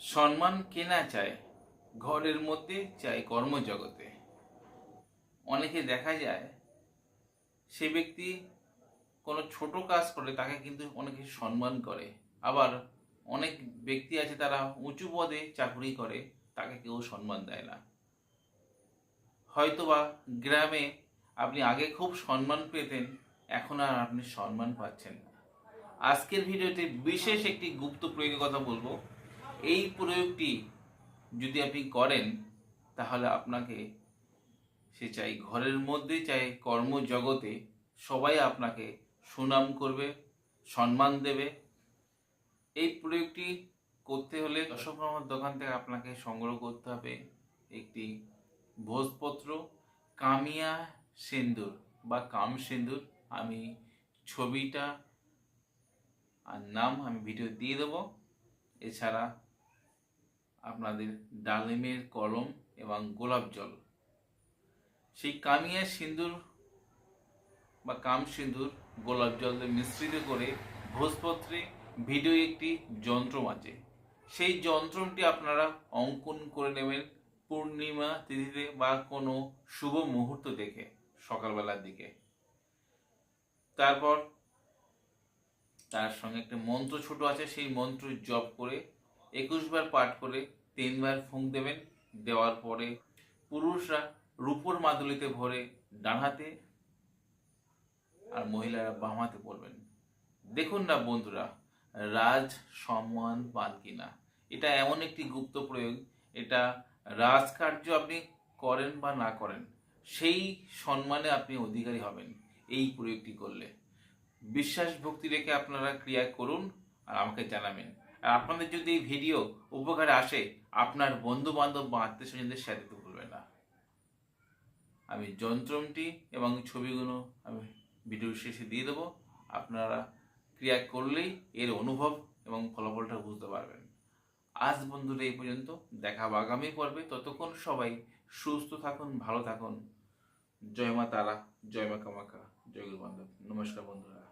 সম্মান কেনা চায়, ঘরের মধ্যে চাই কর্মজগতে। অনেকে দেখা যায়, সে ব্যক্তি কোনো ছোট কাজ করলে তাকে কিন্তু অনেকে সম্মান করে। আবার অনেক ব্যক্তি আছে, তারা উঁচু পদে চাকরি করে, তাকে কেউ সম্মান দেয় না। হয়তোবা গ্রামে আপনি আগে খুব সম্মান পেতেন, এখন আর আপনি সম্মান পাচ্ছেন না। আজকের ভিডিওতে বিশেষ একটি গুপ্ত প্রয়োগের কথা বলব। এই প্রয়োগটি যদি আপনি করেন, তাহলে আপনাকে সে চাই ঘরের মধ্যে, চাই কর্মজগতে সবাই আপনাকে সুনাম করবে, সম্মান দেবে। এই প্রয়োগটি করতে হলে অশোক রহমান দোকান থেকে আপনাকে সংগ্রহ করতে হবে একটি ভোজপত্র, কামিয়া সিন্দুর বা কাম সিন্দুর। আমি ছবিটা আর নাম আমি ভিডিও দিয়ে দেবো। এছাড়া আপনাদের ডালিমের কলম এবং গোলাপ জল। সেই কামিয়া সিন্দুর বা কাম সিন্দুর গোলাপ জল মিশ্রিত করে ভোজপত্রে ভিডিও একটি যন্ত্র আছে সেই যন্ত্রটি আপনারা অঙ্কন করে নেবেন পূর্ণিমা তিথিতে বা কোনো শুভ মুহূর্ত দেখে সকালবেলার দিকে। তারপর তার সঙ্গে একটা মন্ত্র ছোট আছে, সেই মন্ত্র জপ করে একুশ বার পাঠ করে তিনবার ফুঁক দেবেন। দেওয়ার পরে পুরুষরা রূপোর মাদুলিতে ভরে ডান হাতে আর মহিলারা বাম হাতে পড়বেন। দেখুন না বন্ধুরা, রাজ সম্মান পান কিনা। এটা এমন একটি গুপ্ত প্রয়োগ, এটা রাজকার্য আপনি করেন বা না করেন, সেই সম্মানে আপনি অধিকারী হবেন এই প্রয়োগটি করলে। বিশ্বাস ভক্তি রেখে আপনারা ক্রিয়া করুন আর আমাকে জানাবেন। আর আপনাদের যদি এই ভিডিও উপকারে আসে আপনার বন্ধু বান্ধব বা আত্মীয় স্বজনদের শেয়ার দিতে ভুলবেন না। আমি যন্ত্রটি এবং ছবিগুলো আমি ভিডিও শেষে দিয়ে দেবো। আপনারা ক্রিয়া করলেই এর অনুভব এবং ফলাফলটা বুঝতে পারবেন। আজ বন্ধুরা এই পর্যন্ত। দেখা আগামী পর্বে। ততক্ষণ সবাই সুস্থ থাকুন, ভালো থাকুন। জয় মা তারা, জয় মা কামাখা জয় গুরু বান্ধব নমস্কার বন্ধুরা।